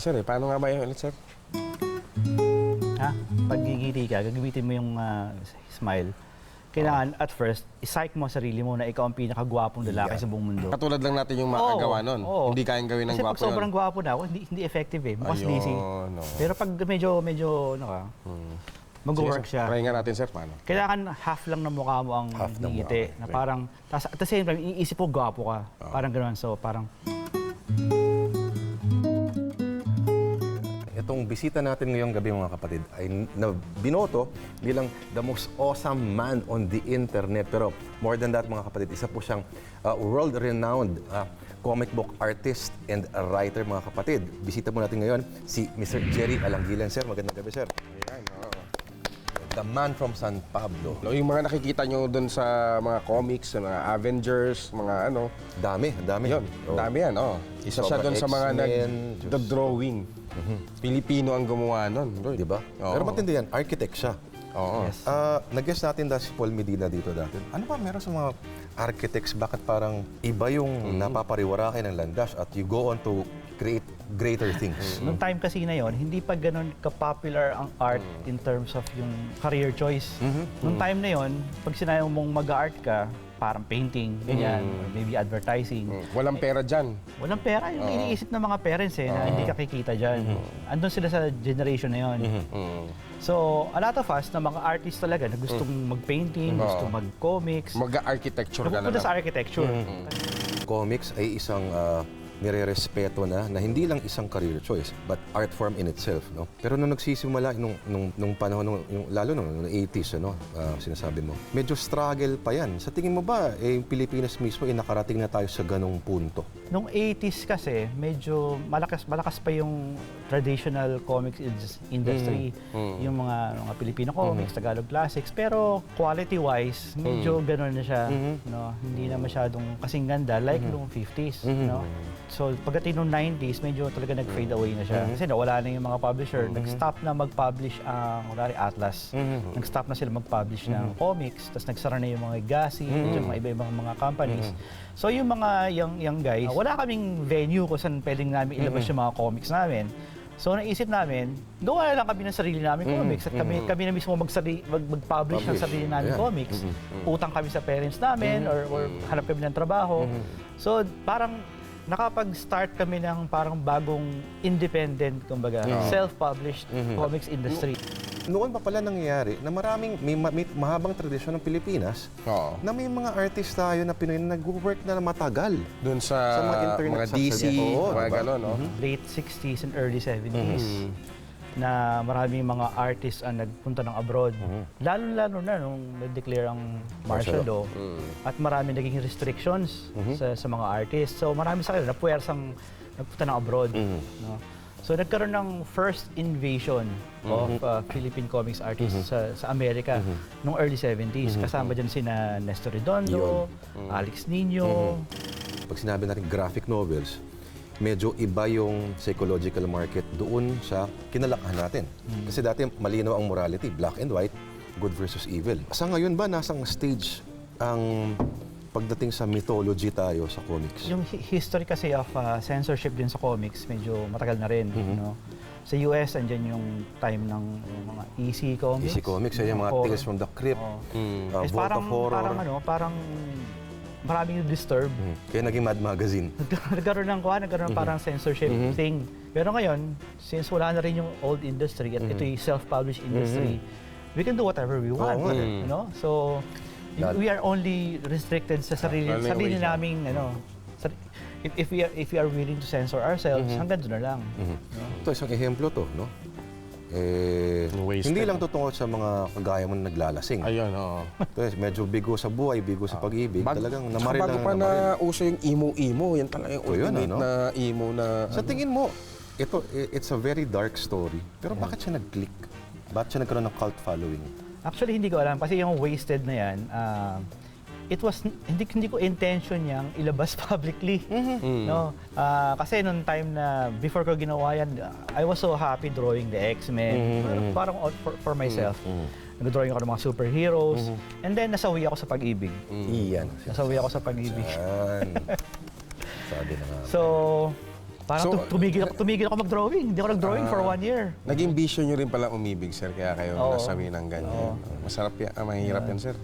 sir eh. Paano nga ba yun ulit sir? Ha? Pag gigiti ka, gagamitin mo yung ah, smile. Kailangan at first, i-psych mo ang sarili mo na ikaw ang pinakagwapong lalaki sa buong mundo. Katulad lang natin yung Oo, makagawa nun. oo. Hindi kayang gawin ng Kasi gwapo pag sobrang yun. gwapo na ako, hindi, hindi effective eh. Mukhang Ayun, sleazy. no. Pero pag medyo, medyo, ano ka, Hmm. mag-work Sige, sir. siya. Try nga natin sir, paano? Kailangan half lang ng mukha mo ang Half ng ngiti. mukha, Na okay. parang, tas, at the same time, iisip mo gwapo ka. Parang gano'n. So, parang, Itong bisita natin ngayong gabi mga kapatid ay na binoto bilang the most awesome man on the internet. Pero more than that mga kapatid, isa po siyang uh, world-renowned uh, comic book artist and writer mga kapatid. Bisita po natin ngayon si Mr. Jerry Alangilan. Sir, magandang gabi sir. Oo. The man from San Pablo. No, yung mga nakikita nyo doon sa mga comics, sa mga Avengers, mga ano, Dami, dami. yun, Oh. dami yan, oh. Isa siya doon sa mga nag, the drawing. Pilipino ang gumawa nun. Roy. Di ba? Oo. Pero matindi yan, architect siya. Oo. Yes. Ah, nag-guest natin dahil si Paul Medina dito dati. Ano ba meron sa mga architects? Bakit parang iba yung napapariwarakin ng landas at you go on to create greater things? Nung time kasi na yon, hindi pa ganun ka-popular ang art in terms of yung career choice. Nung time na yon, pag sinabi mong mag-art ka, parang painting, ganyan, or maybe advertising. Walang pera dyan. Walang pera. Yung iniisip ng mga parents eh, na hindi ka kikita dyan. Andun sila sa generation na yon. So, a lot of us na mga artists talaga na gustong mag-painting, gustong mag-comics, Mag-architecture ka na napupunta lang. sa architecture. Comics ay isang ah, nire-respeto na na hindi lang isang career choice but art form in itself no? Pero nung nagsisimula nung nung, nung panahon nung, yung, lalo nung, nung 80s ano ah, sinasabi mo. Medyo struggle pa yan. Sa tingin mo ba eh yung Pilipinas mismo eh nakarating na tayo sa ganong punto? Nung 80s kasi, medyo malakas malakas pa yung traditional comics in- industry. Yung mga mga Filipino comics, Tagalog classics. Pero quality-wise, medyo ganun na siya. No? Hindi na masyadong kasing ganda like nung 50s. No? So pagdating nung 90s, medyo talaga nag-fade away na siya. Kasi nawala na yung mga publisher. Nag-stop na mag-publish ang, kunwari, Atlas. Nag-stop na sila mag-publish ng comics. Tapos nagsara na yung mga Gasi, yung mga iba-ibang mga companies. So yung mga young, young guys, wala kaming venue kung saan pwedeng namin ilabas yung mga comics namin. So naisip namin, gawa na lang kami ng sarili namin comics at kami kami na mismo magsari, mag, mag-publish ng sarili namin Yeah. comics. Utang kami sa parents namin or, or hanap kami ng trabaho. So parang nakapag-start kami ng parang bagong independent, kumbaga, self-published comics industry. Noon pa pala nangyayari na maraming may, ma- may mahabang tradisyon ng Pilipinas Oo. na may mga artist tayo na Pinoy na nag-work na matagal Doon sa, Sa mga internet mga sa- DC, Oo, mga diba? gano'n, no? late 60s and early 70s na maraming mga artists ang nagpunta ng abroad. Lalo-lalo na nung nag-declare ang martial law at marami naging restrictions sa, sa mga artists. So marami sa kanila na puwersang nagpunta ng abroad. No? So nagkaroon ng first invasion of uh, Philippine comics artists sa, sa Amerika noong early 70s. Kasama dyan sina Nestor Redondo, Alex Nino, pag sinabi natin graphic novels, medyo iba yung psychological market doon sa kinalakahan natin. Kasi dati malinaw ang morality, black and white, good versus evil. Sa ngayon ba, nasang stage ang pagdating sa mythology tayo sa comics? Yung hi- history kasi of uh, censorship din sa comics, medyo matagal na rin. No? Sa US, andyan yung time ng yung mga EC comics. Easy Comics, yan yung mga horror. Tales from the Crypt, Oo. uh, Eh, Vault parang, of Horror. parang ano, parang maraming disturb. Mhm. Kaya naging Mad Magazine. nagkaroon ng kuha, nagkaroon ng parang censorship thing. Pero ngayon, since wala na rin yung old industry at ito yung self-published industry, we can do whatever we want. eh. you know? So, y- we are only restricted sa sarili, Only sarili way. naming, ano, if, if we are if we are willing to censor ourselves, hanggang doon na lang. Ito, isang ehemplo to, no? Eh, Wasted. hindi lang totoo sa mga kagaya mo na naglalasing. Ayun, oo. Ito, medyo bigo sa buhay, bigo sa pag-ibig. Bag- Talagang namaril bago pa namaril. na uso yung emo-emo, yan talaga yung O, yun, ultimate ano? na emo na... Sa tingin mo, ito, it's a very dark story. Pero bakit siya nag-click? Bakit siya nagkaroon ng cult following? Actually, hindi ko alam. Kasi yung wasted na yan, ah, it was, hindi, hindi ko intention niyang ilabas publicly. No? Ah, kasi nung time na, before ko ginawa yan, I was so happy drawing the X-Men. Parang, parang for, for myself. Nag-drawing ako ng mga superheroes. And then, nasawi ako sa pag-ibig. Iyan. Nasawi ako sa pag-ibig. Sabi na nga. So, Parang So, tu- tumigil, ako, tumigil ako mag-drawing. Hindi ako nag-drawing for one year. Naging bisyo nyo rin pala umibig, sir, kaya kayo Oo. nasabi ng ganyan. Masarap yan, ah, mahirap yan, sir.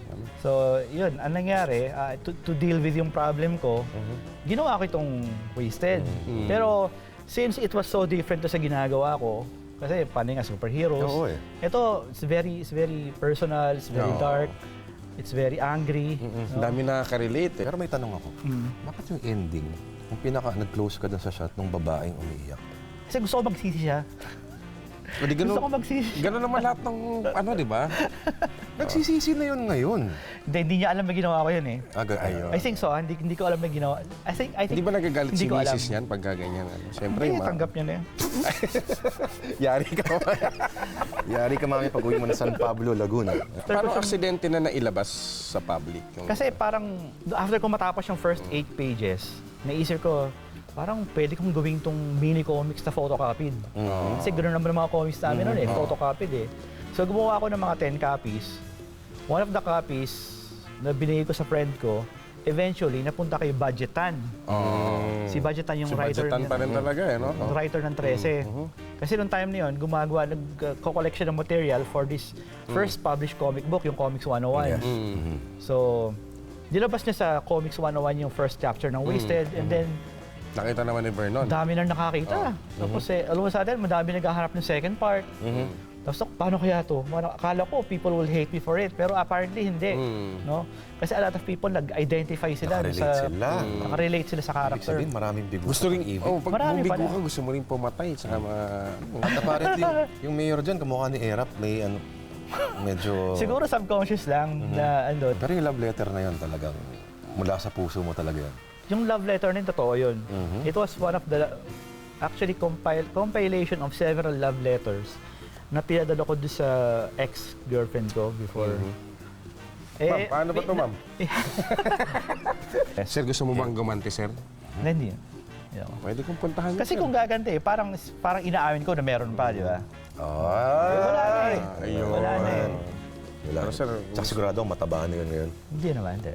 So, yun, ang nangyari, ah, to, to deal with yung problem ko, ginawa ko itong wasted. Pero, since it was so different to sa ginagawa ko, kasi paano nga superheroes, Oo eh. ito, it's very, it's very personal, it's very Oo. dark, it's very angry. Ang dami nakaka-relate eh. Pero may tanong ako. Bakit yung ending, yung pinaka nag-close ka dun sa shot ng babaeng umiiyak? Kasi gusto ko magsisi siya. O di Gusto ko ganun, magsisi. ganun naman lahat ng ano, di ba? Nagsisisi na yun ngayon. Hindi, hindi niya alam na ginawa ko yun eh. Aga, ayun. I think so, ah. hindi, hindi ko alam na ginawa. I think, I think, Hindi ba nagagalit hindi si ko alam. misis niyan pagka ganyan? Ano? Siyempre, Hindi, ma- tanggap niya na yan. yari ka pa. Yari ka mami pag uwi mo na San Pablo, Laguna. Parang aksidente na nailabas sa public. Yung, Kasi parang, after ko matapos yung first eight pages, naisip ko, parang pwede kong gawin tong mini comics na photocopied. Kasi ganoon naman ang mga comics namin noon eh, photocopied eh. So gumawa ako ng mga 10 copies. One of the copies na binigay ko sa friend ko, eventually napunta kay Budgetan. Si Budgetan yung si writer budgetan pa rin talaga eh, no? ang writer ng 13. Kasi noong time na yun, gumagawa, nag-collection ng material for this first published comic book, yung Comics 101. Mm. So, nilabas niya sa Comics 101 yung first chapter ng Wasted, and then, Nakita naman ni Vernon. dami na nakakita. Tapos, eh, alam mo sa atin, madami naghahanap ng second part. Tapos, ako, paano kaya to? Parang Akala ko, people will hate me for it. Pero apparently, hindi. Mm. No? Kasi a lot of people nag-identify sila. Nakarelate sa, sila. Nakarelate sila sa Ibig character. sabihin, maraming bigo Gusto rin, evil. oh, pag Marami bumigo pala. ka, gusto mo rin pumatay. Saka mga, At apparently, yung mayor dyan, kamukha ni Erap, may ano, medyo... Siguro subconscious lang Mhm. na ano, Pero yung love letter na yun talagang mula sa puso mo talaga yan. yung love letter na yun, totoo yun. Mhm. It was one of the, actually compile, compilation of several love letters na pinadala ko doon sa ex-girlfriend ko before. Eh, Ma'am, paano ba to, ma'am? Sir, gusto mo bang gumanti, sir? Hindi. Yeah. Pwede kong puntahan yun, Kasi sir. kung gaganti, parang parang inaamin ko na meron pa, di ba? Ay! Wala na Pero sir, Tsaka sigurado ang mataba na yun ngayon. Hindi naman, hindi.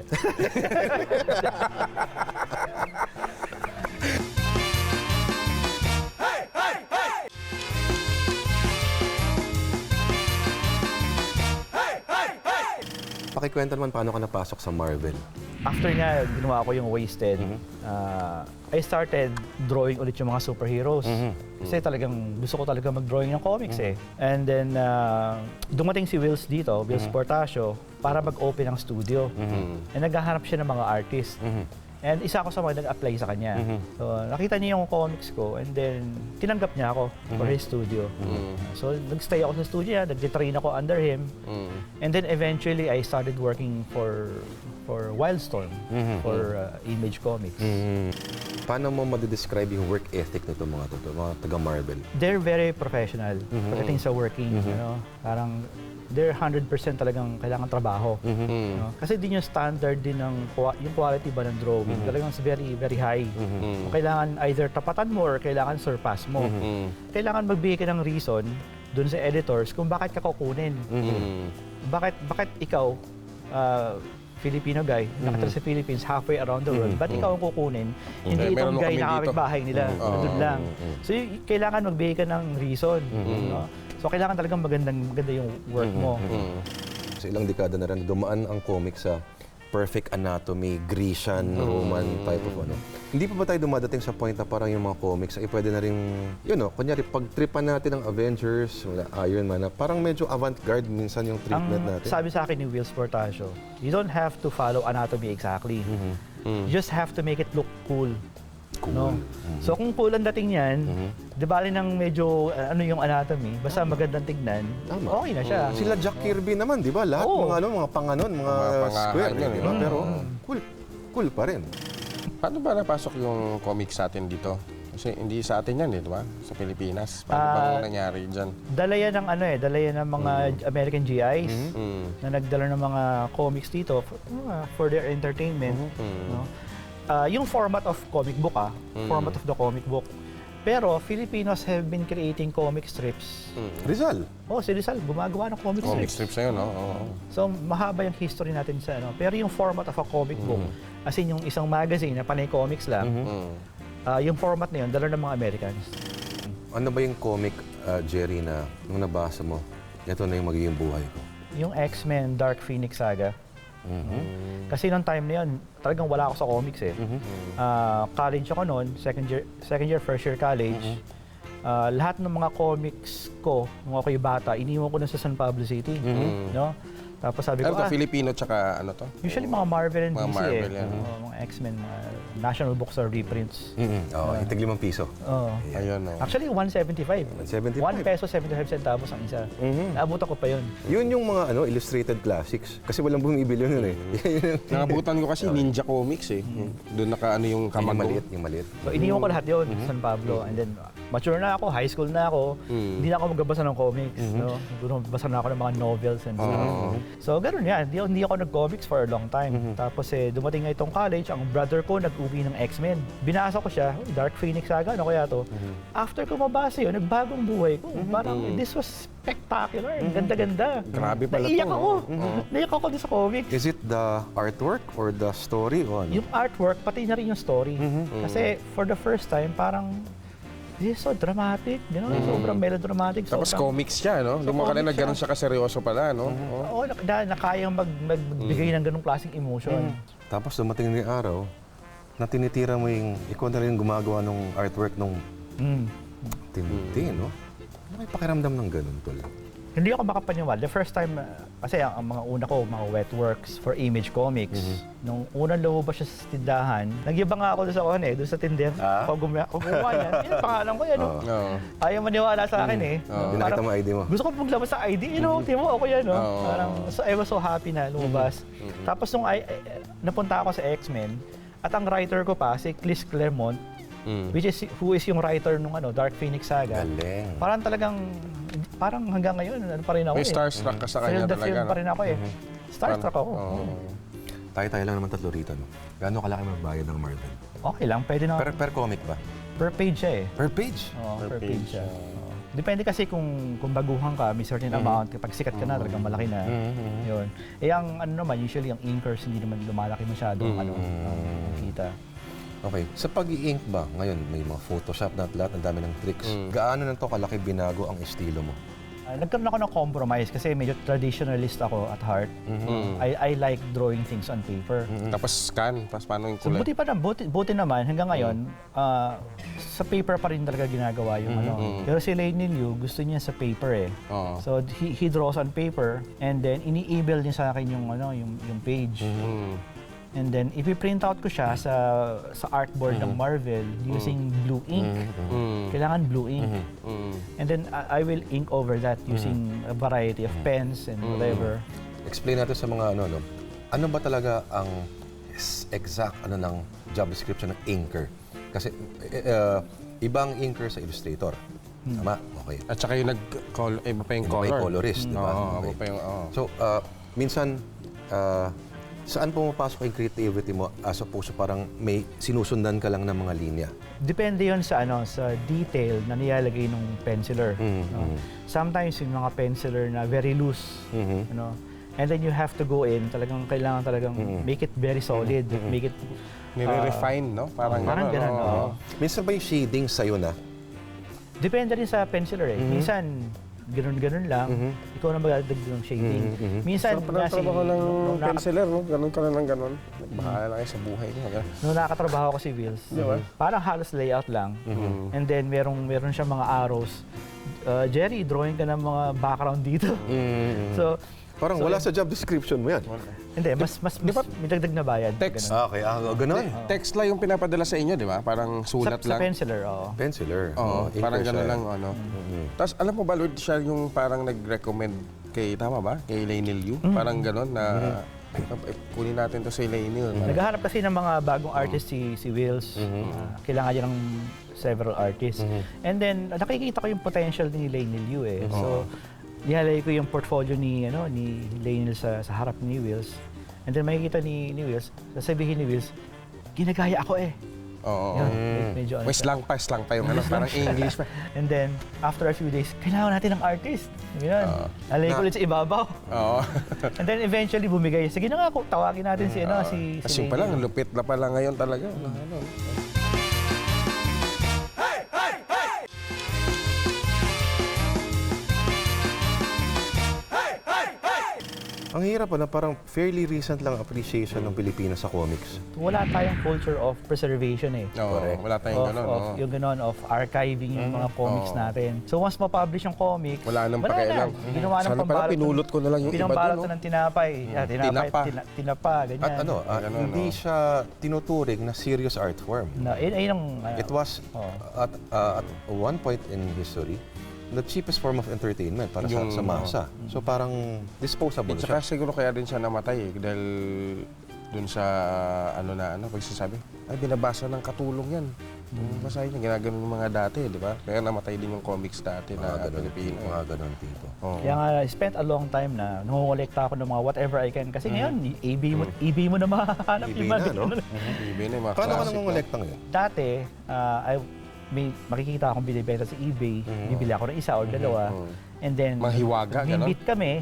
Pakikwento naman paano ka napasok sa Marvel. After nga ginawa ko yung Wasted, ah, I started drawing ulit yung mga superheroes. Kasi talagang gusto ko talaga mag-drawing ng comics eh. And then ah, dumating si Wills dito, Wills Portacio, para mag-open ng studio. And naghahanap siya ng mga artist. And isa ako sa mga nag-apply sa kanya. So nakita niya yung comics ko and then tinanggap niya ako for his studio. So nagstay ako sa studio niya, nag-train ako under him. And then eventually I started working for for Wildstorm for uh, Image Comics. Paano mo madidescribe yung work ethic nito mga to, mga taga Marvel? They're very professional pagdating sa working, ano, parang they're 100% talagang kailangan trabaho. no? Kasi din yung standard din ng yung quality ba ng drawing, talagang is very very high. Kailangan either tapatan mo or kailangan surpass mo. Kailangan magbigay ka ng reason dun sa editors kung bakit ka kukunin. bakit bakit ikaw uh, Filipino guy, nakatira sa Philippines halfway around the world, ba't ikaw ang kukunin? Hindi Eh, meron itong guy kami na dito. kapitbahay nila, Mm. nandun lang. So y- kailangan magbigay ka ng reason. no? So kailangan talagang magandang maganda yung work mo. Sa ilang dekada na rin, dumaan ang comic sa perfect anatomy, Grecian, Roman type of ano. Hindi pa ba tayo dumadating sa point na parang yung mga comics ay pwede na rin, you know, kunyari pag-tripan natin ng Avengers, wala, Iron Man, na parang medyo avant-garde minsan yung Ang treatment natin. sabi sa akin ni Will Portacio, you don't have to follow anatomy exactly. You just have to make it look cool. Cool. No? So kung cool ang dating niyan, di bali ng medyo uh, ano yung anatomy, basta magandang tignan, Tama. okay na siya. Sila Jack Kirby naman, di ba? Lahat Oo. mga ano, mga panganon, mga, Mga square, yun, di eh. ba? Pero cool, cool pa rin. Paano ba napasok yung comics sa atin dito? Kasi hindi sa atin yan, eh, di ba? Sa Pilipinas. Paano Ah, bang nangyari dyan? Dala yan ng ano eh, dala yan ng mga American GIs Mm. na nagdala ng mga comics dito for, uh, for their entertainment. No? Ah, yung format of comic book ah, format of the comic book. Pero Filipinos have been creating comic strips. Rizal. Oh, si Rizal gumagawa ng comic Comic strips. strips na yun, no? Oo. So mahaba yung history natin sa ano. Pero yung format of a comic book, as in yung isang magazine na panay comics lang, Mm. Ah, yung format na yun, dala ng mga Americans. Ano ba yung comic, uh, Jerry, na nung nabasa mo, ito na yung magiging buhay ko? Yung X-Men Dark Phoenix Saga. Kasi nung time na yun, talagang wala ako sa comics eh. Ah, college ako noon, second year, second year, first year college. Ah, lahat ng mga comics ko, nung ako'y bata, iniwan ko na sa San Pablo City. No? Tapos sabi ko, Ano to, ah, Filipino tsaka ano to? usually mga Marvel and Mga DC Marvel eh. yan. Oo, mga X-Men, mga National Bookstore reprints. Mm-hmm. Oo, yung tig limang piso. Oo. Ayun, oh. Actually, 175. 175. 1 peso 75 centavos ang isa. Naabutan ko pa yun. Yun yung mga ano illustrated classics. Kasi walang bumibili yun eh. Yan yung- Nakabutan ko kasi Ninja Comics eh. Doon naka ano yung yung kamag maliit, yung maliit. So, iniwan ko lahat yun sa San Pablo. And then, mature na ako, high school na ako. Hindi na ako magbabasa ng comics. No? Siguro magbabasa na ako ng mga novels and stuff. So, ganun yan. Hindi, hindi ako nag-comics for a long time. Tapos, eh, dumating nga itong college, ang brother ko nag-uwi ng X-Men. Binasa ko siya, "Uy, Dark Phoenix Saga, ano kaya to? After ko mabasa yun, nagbagong buhay ko. Parang, this was spectacular. Ang Ganda-ganda. Grabe pala Naiyak to, ako. no? Naiyak ako sa comics. Is it the artwork or the story o ano? Yung artwork, pati na rin yung story. Kasi for the first time, parang, this is so dramatic, you know? Sobrang melodramatic. Tapos sobrang, comics siya, no? Doon mo ka na comics nagganon siya. kaseryoso pala, no? Oo. Oo, na, na, na kayang mag, magbigay ng ganong klaseng emotion. Tapos dumating na yung araw na tinitira mo yung, ikaw na rin gumagawa ng artwork ng Mm. tinti, no? Ano may pakiramdam ng ganun, tol? Hindi ako makapaniwala. The first time, uh, kasi ang, ang mga una ko, mga wet works for Image Comics. Nung unang lumabas siya sa tindahan, nagyabang nga ako doon sa kone, doon sa tinder. Ah? Ako gumawa, ako gumawa yan. Yan, pangalan ko yan. oh. Oo. Ayaw maniwala sa akin eh. Oo. Binakita mo ID mo. Gusto ko maglabas sa ID, you know, timo ako yan, no? Oo. Parang, so I was so happy na lumabas. Tapos nung I, I- napunta ako sa X-Men, at ang writer ko pa, si Chris Claremont, Mm. which is, who is yung writer nung ano, Dark Phoenix Saga. Galing. Parang talagang, parang hanggang ngayon, ano pa rin ako May eh. starstruck ka sa kanya talaga, film pa rin ako eh. Starstruck ako. Oo. Tayo-tayo lang naman tatlo rito, no? Gaano kalaki magbayad ng Marvel? Okay lang, pwede na. Per, per comic ba? Per page siya eh. Per page? Oo, Per per, page page, siya. Oo. Depende kasi kung kung baguhan ka, may certain amount. Kapag sikat ka na, talagang malaki na. Yun. Eh, ang ano naman, usually ang inkers hindi naman lumalaki masyado ang ano, ang kita. Okay. Sa pag-i-ink ba, ngayon may mga Photoshop na at lahat, ang dami ng tricks. Gaano na to kalaki binago ang estilo mo? Ah, nagkaroon ako ng compromise kasi medyo traditionalist ako at heart. I, I like drawing things on paper. Tapos scan, tapos paano yung So kulay? buti pa na, buti, buti naman hanggang ngayon, ah, sa paper pa rin talaga ginagawa yung ano. Pero si Lane Liu, gusto niya sa paper eh. Oo. So he, he draws on paper and then ini-email niya sa akin yung ano, yung yung page. Mm. And then ipi-print out ko siya sa sa artboard ng Marvel using blue ink. Mm. Kailangan blue ink. Mm. And then I, I will ink over that using a variety of pens and whatever. Explain natin sa mga ano, no? Ano ba talaga ang s- exact ano ng job description ng inker? Kasi eh, uh, ibang inker sa illustrator. Tama? Okay. At saka yung nag iba pa yung Iba pa color. yung colorist, di ba? Oo, Okay. iba pa yung, oo. So, uh, minsan, uh, saan pumapasok yung creativity mo as opposed to parang may sinusundan ka lang ng mga linya? Depende yon sa ano sa detail na nilalagay ng penciler. Mm, no? Sometimes yung mga penciler na very loose, Mhm. ano, and then you have to go in, talagang kailangan talagang make it very solid, make it Nire-refine, no? Parang, parang ganun. oo. oo. Minsan ba yung shading sa'yo na? Depende rin sa penciler eh. Minsan ganun-ganun lang, ikaw na magdadagdag ng shading. Minsan Sarap nga na si trabaho ng nung, naka- penciler, no? Ganun ka na ng ganun. Bahala lang kayo sa buhay. no? Ganun. nung nakakatrabaho ko si Wills, parang halos layout lang. And then merong meron siya mga arrows. Uh, Jerry, drawing ka ng mga background dito. So, Parang So, wala sa job description mo yan. Hindi, mas mas, mas may dagdag na bayad. Text. Ganun. Ah, okay. Ah, ganun. Text lang yung pinapadala sa inyo, di ba? Parang Sa, sulat sa lang. penciler, oo. Penciler. Oo, inker parang siya. gano'n lang, ano. Tapos alam mo ba, Lord, siya yung parang nag-recommend kay, tama ba? Kay Lainil Yu? Parang gano'n na, eh, kunin natin to sa Lainil. Naghahanap kasi ng mga bagong artist si si Wills. Ah, kailangan niya ng several artists. And then nakikita ko yung potential ni Lainil Yu eh. So nilalagay ko yung portfolio ni ano ni Lainil sa sa harap ni Wills. And then makikita ni ni Wills, sasabihin ni Wills, ginagaya ako eh. Oo. Yan, medyo ano May siya. slang pa, slang pa yung ano, parang English pa. And then, after a few days, kailangan natin ng artist. Yan. Lalagay ko Na- ulit sa ibabaw. Oo. And then eventually bumigay. Sige na nga, tawagin natin si ano, si, si Kasi pa lang, lupit na pala ngayon talaga. Ano, Ang hirap na parang fairly recent lang appreciation ng Pilipinas sa comics. Wala tayong culture of preservation eh. Oo, Correct. wala tayong of, ganun. of, oo. yung ganon of archiving yung mga comics Oo. natin. So once ma-publish yung comics, Wala nang na. pakialam. Ginawa ng Sana pala pambalot. pinulot ko na lang yung iba Pinambalot doon, na no? ng tinapay. Yeah, tinapay, Tinapa. tina- tinapa, ganyan. At ano, ah, Ganun, hindi no? siya tinuturing na serious art form. Na, yun, ayun ang, ano, It was Oo. at, ah, at one point in history the cheapest form of entertainment para sa, Yung- sa masa. So parang disposable At siya. saka siguro kaya din siya namatay eh, dahil dun sa ano na ano, pagsasabi, ay binabasa ng katulong yan. Yung basahin niya, ginaganon yung mga dati, di ba? Kaya namatay din yung comics dati Mga na ganun, Pilipino. mga ganun tipo. Oo. Kaya nga, I spent a long time na nangongolekta ako ng mga whatever I can. Kasi ngayon, eBay mo, eBay mo na mahahanap eBay yung mga na, no? ganun. Ibig na yung mga Paano ka classic, no? nangongolekta ngayon? Dati, ah, I, may makikita akong binibenta sa eBay, bibili ako ng isa or dalawa, and then Mga hiwaga, ganon? bibit kami,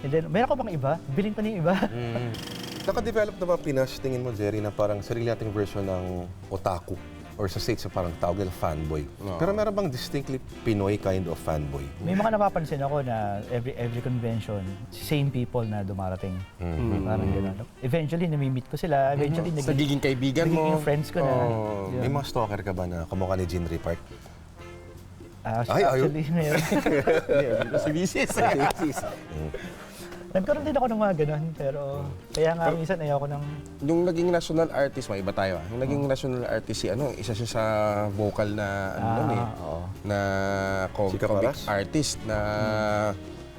and then, meron ko bang iba? Bilhin ko na yung iba. Naka-develop na ba Pinas, tingin mo, Jerry, na parang sarili nating version ng otaku? Or sa States, parang tawag nila fanboy. Oo. Pero meron bang distinctly Pinoy kind of fanboy? May mga napapansin ako na every every convention, same people na dumarating. Parang gano'n. Eventually, nami-meet ko sila. Eventually, Sa naging, nagiging kaibigan mo. nagiging friends ko na. Oo. Yun. May mga stalker ka ba na kamukha ni Jean Ray Park? Ah, Ay, actually, meron. si Mrs. Nagkaroon din ako ng mga ganun, pero kaya nga minsan ayoko ng... Yung naging national artist, may iba tayo ah. Yung naging national artist si ano, isa siya sa vocal na ano nun eh. Ah, oo. Na co- Si comic artist na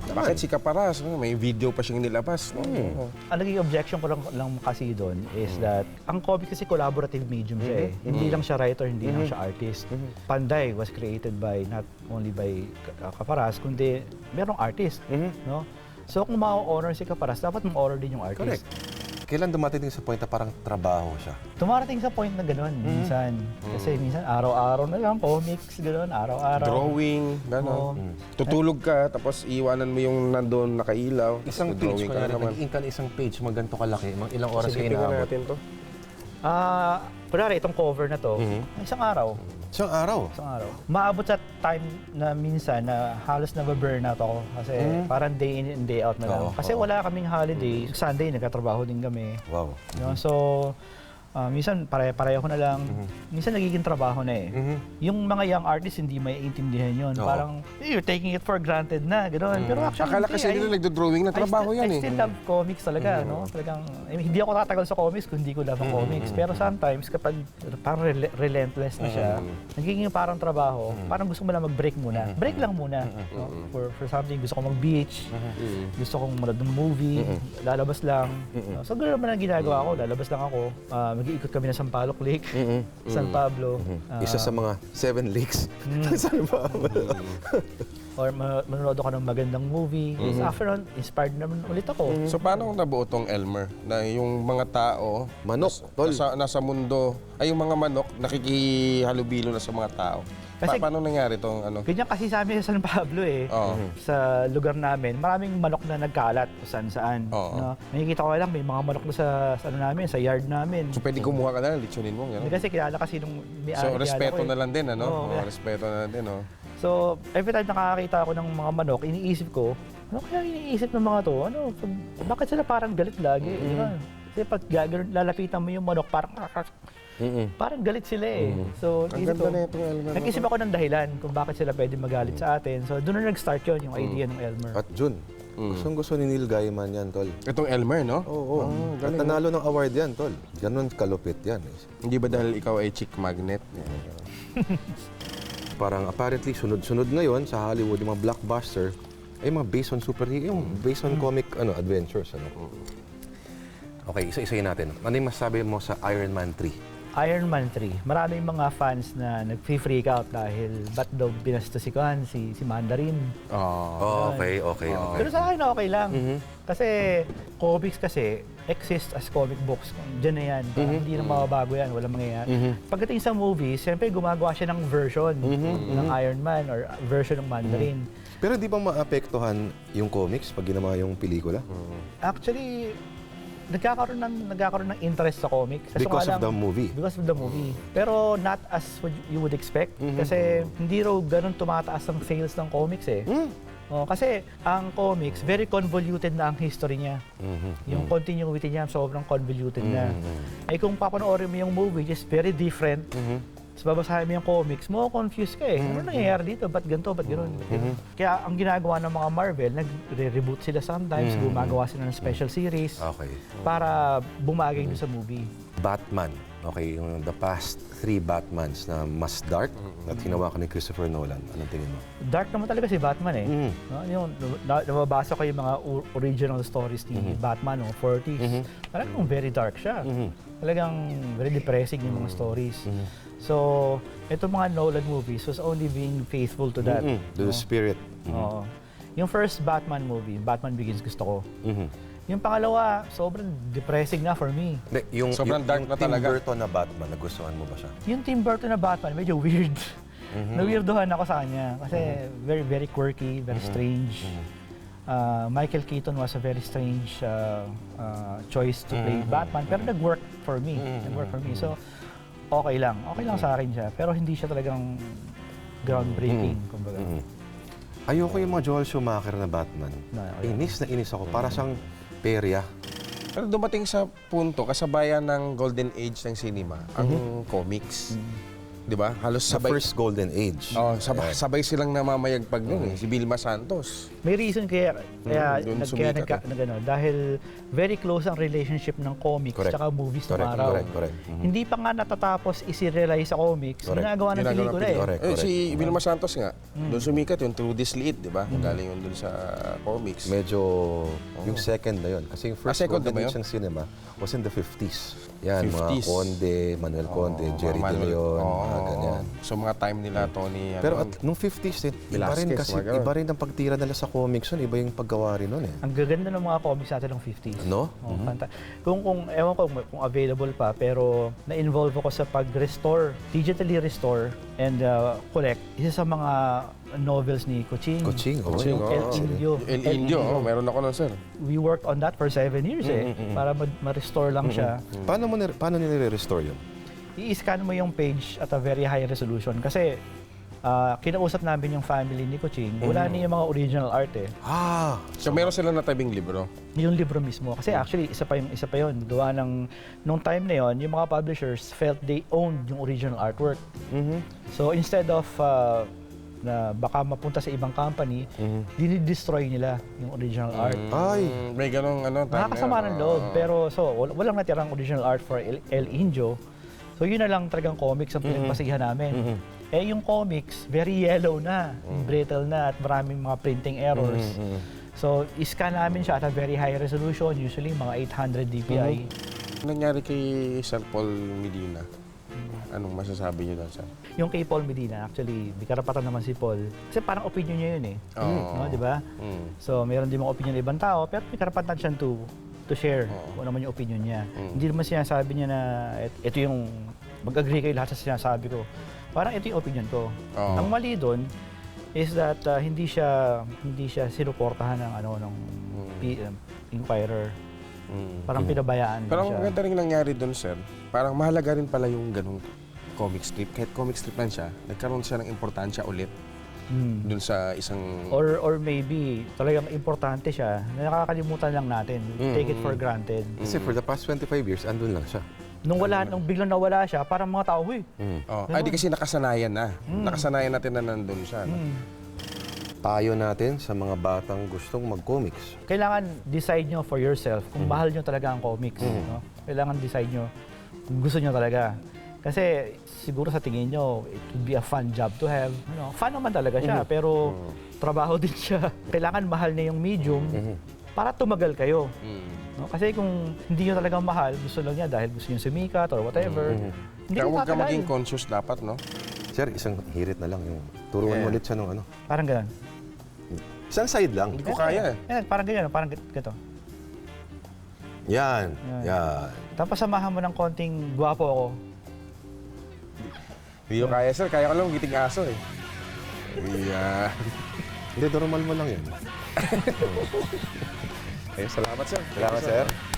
bakit si Caparas? no? May video pa siyang nilabas. No? Oo. Ang naging objection ko lang, lang kasi doon is that ang comic kasi collaborative medium siya eh. Hindi lang siya writer, hindi lang siya artist. Panday was created by not only by Ka- Kaparas, kundi merong artist. No? So kung ma-honor si Kaparas, dapat ma-honor din yung artist. Correct. Kailan dumating sa point na parang trabaho siya? Tumarating sa point na gano'n minsan. Kasi minsan araw-araw na lang, comics, gano'n, araw-araw. Drawing, Oo. gano'n. Tutulog ka, tapos iwanan mo yung nandun nakailaw. Isang page, drawing ka na kunyari, naman. nag-ink ka ng isang page, maganto kalaki, mga ilang oras Sige, kayo tingnan inaabot. natin to. Ah, kunwari itong cover na to, isang araw. Isang araw. Isang araw. Maabot sa time na minsan na halos na burnout ako kasi parang day in and day out na lang. Oo, kasi oo. wala kaming holiday. Sunday, nagkatrabaho din kami. Wow. No? So, ah, minsan pare-pareho na lang. Minsan nagiging trabaho na eh. Yung mga young artists hindi may intindihan yun. Oo. Parang, eh, you're taking it for granted na, gano'n. Pero actually, Akala kasi I- nila nagdo-drawing na I trabaho still, yan I eh. still love comics talaga, no? Talagang, I mean, hindi ako tatagal sa comics kung hindi ko love ang comics. Pero sometimes, kapag parang rel- relentless na siya, nagiging parang trabaho, parang gusto mo lang mag-break muna. Break lang muna. no? For, for something, gusto ko mag-beach, gusto kong manood ng movie, lalabas lang. No? So, ganoon naman ang ginagawa ko. Lalabas lang ako. Ah, mag-iikot kami ng Sampaloc Lake, San Pablo. Ah, Isa sa mga seven lakes. Saan ba? or ma- manonood ako ng magandang movie. So, after nun, inspired naman ulit ako. So paano nabuo tong Elmer? Na yung mga tao Manok, tol. nasa, nasa mundo, ay yung mga manok nakikihalubilo na sa mga tao. Kasi- pa- paano nangyari tong ano? Ganyan kasi sa amin sa San Pablo eh. Oo. Sa lugar namin, maraming manok na nagkalat kung saan-saan. Oo. No? Nakikita ko lang, may mga manok na sa, sa ano namin, sa yard namin. So pwede kumuha ka na, litsunin mo, Hindi gano'n? kasi kilala kasi nung may So respeto na lang din, ano? Oo, kaya- respeto na lang din, no? So, every time nakakita ako ng mga manok, iniisip ko, ano kaya iniisip ng mga to? Ano, bakit sila parang galit lagi? Di ba? Kasi pag lalapitan mo yung manok, parang parang galit sila eh. So, Ang ganda na itong Elmer. nag-isip ako ng dahilan kung bakit sila pwede magalit sa atin. So, doon na nag-start yun, yung idea ng Elmer. At Jun, gustong gusto ni Neil Gaiman yan, tol. Itong Elmer, no? Oo, oo. Oh, At galing, nanalo ng award yan, tol. Ganon kalupit yan. eh. Hindi ba dahil ikaw ay chick magnet? Parang apparently, sunod-sunod ngayon sa Hollywood, yung mga blockbuster, ay mga based on superhero, yung based on comic ano adventures. Ano. Okay, isa-isayin natin. Ano yung masabi mo sa Iron Man 3? Iron Man 3. Maraming mga fans na nag-freak out dahil ba't daw binasto si Kwan, si, si Mandarin. Oh. okay, okay, okay. Pero sa akin okay lang. Kasi comics kasi exist as comic books. Diyan na yan. Parang Hindi na mababago yan. Walang mangyayari. Pagdating sa movies, siyempre gumagawa siya ng version ng Iron Man or version ng Mandarin. Pero di ba maapektuhan yung comics pag ginawa yung pelikula? Actually, nagkakaroon ng nagkakaroon ng interest sa comics. Kaso Because nga of the movie. Because of the movie. Pero not as what you would expect. Kasi hindi raw ganun tumataas ang sales ng comics eh. Oh, kasi ang comics, very convoluted na ang history niya. Mhm. Yung continuity niya, sobrang convoluted na. Mhm. Eh kung papanoorin mo yung movie, just very different. Mhm. Tapos babasahin mo yung comics, mo confused ka eh. Ano nangyayari dito? Ba't ganito? Ba't gano'n? Ba't ganun? Kaya ang ginagawa ng mga Marvel, nagre-reboot sila sometimes, gumagawa sila ng special series Okay. para bumagay dun sa movie. Batman. Okay, yung the past three Batmans na mas dark at hinawa ko ni Christopher Nolan. Anong tingin mo? Dark naman talaga si Batman eh. Mhm. No, yung na, nababasa ko yung mga o- original stories ni Batman no 40s. Talagang very dark siya. Talagang very depressing yung mga stories. So, itong mga Nolan movies was only being faithful to that. Mhm. To the no? spirit. Oo. Yung first Batman movie, Batman Begins gusto ko. Mhm. Yung pangalawa, sobrang depressing na for me. Hindi, yung, Sobrang yung, dark yung na Tim talaga. Burton na Batman, nagustuhan mo ba siya? Yung Tim Burton na Batman, medyo weird. Mhm. Na-weirdohan ako sa kanya kasi very very quirky, very strange. Uh, Michael Keaton was a very strange uh, uh, choice to play Batman pero nag-work for me. Nag-work for me. So okay lang. Okay lang sa akin siya pero hindi siya talagang groundbreaking kumbaga. Mhm. Ayoko yung mga Joel Schumacher na Batman. Na, ayoko. Inis na inis ako. Para siyang perya. Pero dumating sa punto, kasabayan ng golden age ng cinema, ang comics. Di ba? Halos Sa sabay. first golden age. Oh, sabay, sabay silang namamayagpag nun eh. Si Vilma Santos. May reason kaya kaya Mm, doon nag, kaya sumikat nagka, eh. nag, ano, dahil very close ang relationship ng comics Correct. tsaka movies ng Correct, araw. correct, correct. Mhm. Hindi pa nga natatapos isi-realize sa comics, Correct. ginagawa ng Ginagawa ng pelikula eh. Correct, Eh, correct. si Vilma Santos nga, doon sumikat yung Through This Lead, di ba? Galing yun doon sa comics. Medyo yung second na yun. Kasi yung first Ah, second golden na ba age yun? ng cinema was in the 50s. Yan, mga 50s. Conde, Manuel Conde, Oo, Jerry De Leon, oo, mga ganyan. So mga time nila, Tony, ano, Pero at nung 50s din, iba rin Velasquez, kasi, mga ganun. iba rin ang pagtira nila sa comics nun, iba yung paggawa rin nun eh. Ang gaganda ng mga comics natin ng 50s. No? Oh, fanta- Kung, kung, ewan ko kung, kung available pa, pero na-involve ako sa pag-restore, digitally restore and uh, collect isa sa mga novels ni Kuching. Kuching, oh. Kuching, El oo. Indio. El Indio, oh, meron ako nun, sir. We worked on that for seven years eh, para ma- ma-restore lang siya. Paano mo nire- paano nire-restore yun? I-scan mo yung page at a very high resolution kasi ah, kinausap namin yung family ni Kuching, wala na yung mga original art eh. Ah! So meron sila natabing libro. Yung libro mismo. Kasi actually, isa pa yung isa pa yun. Gawa ng, nung time na yon yung mga publishers felt they owned yung original artwork. Mhm. So instead of uh, na baka mapunta sa ibang company, Mhm. dinidestroy nila yung original art. Ay! Mm, may ganong ano, time Nakakasama na yun, ng loob. oo. Pero so, wal- walang natirang original art for El, El Indio. So yun na lang talagang comics ang pinagpasihan namin. Eh yung comics, very yellow na, brittle na, at maraming mga printing errors. So, iscan namin siya at a very high resolution, usually mga 800 dpi. nangyari kay Sir Paul Medina? Anong masasabi niyo doon, sir? Yung kay Paul Medina, actually, di karapatan naman si Paul. Kasi parang opinion niya yun eh. Oo. No, di ba? Mm. So, meron din mga opinion ng ibang tao, pero may karapatan siyang to, to share kung ano man yung opinion niya. Hindi naman sinasabi niya na ito yung, mag-agree kayo lahat sa sinasabi ko. Parang ito yung opinion ko. Oo. Ang mali doon is that uh, hindi siya hindi siya sinuportahan ng ano ng P- um, Inquirer. Mm. Parang pinabayaan Pero ang siya. maganda rin nangyari doon, sir, parang mahalaga rin pala yung ganong comic strip. Kahit comic strip lang siya, nagkaroon siya ng importansya ulit Hmm. doon sa isang... Or or maybe talagang importante siya na nakakalimutan lang natin. We Take it for granted. Kasi for the past 25 years, andun lang siya. Nung wala nung biglang nawala siya, parang mga tao, huy. Oh, ay, di kasi nakasanayan na. Nakasanayan natin na nandun siya. no? hmm, Payo natin sa mga batang gustong mag-comics. Kailangan decide nyo for yourself kung mahal nyo talaga ang comics. No? Kailangan decide nyo kung gusto nyo talaga. Kasi siguro sa tingin nyo, it would be a fun job to have. You know, fun naman talaga siya, pero trabaho din siya. Kailangan mahal na yung medium para tumagal kayo. No? Kasi kung hindi nyo talaga mahal, gusto lang niya dahil gusto nyo sumikat or whatever, hindi Kaya mo huwag ka tatagal. maging conscious dapat, no? Sir, isang hirit na lang yung turuan mo Yeah. ulit siya nung ano. Parang ganun. Isang side lang. Hindi ko kaya. eh. Eh, parang ganyan, parang ganito. Yan. Yan. Yan. Tapos samahan mo ng konting gwapo ako. Hindi ko kaya, sir. Kaya ko lang giting aso, eh. Yeah. Hindi, normal mo lang yan. Eh, salamat, sir. Salamat, sir.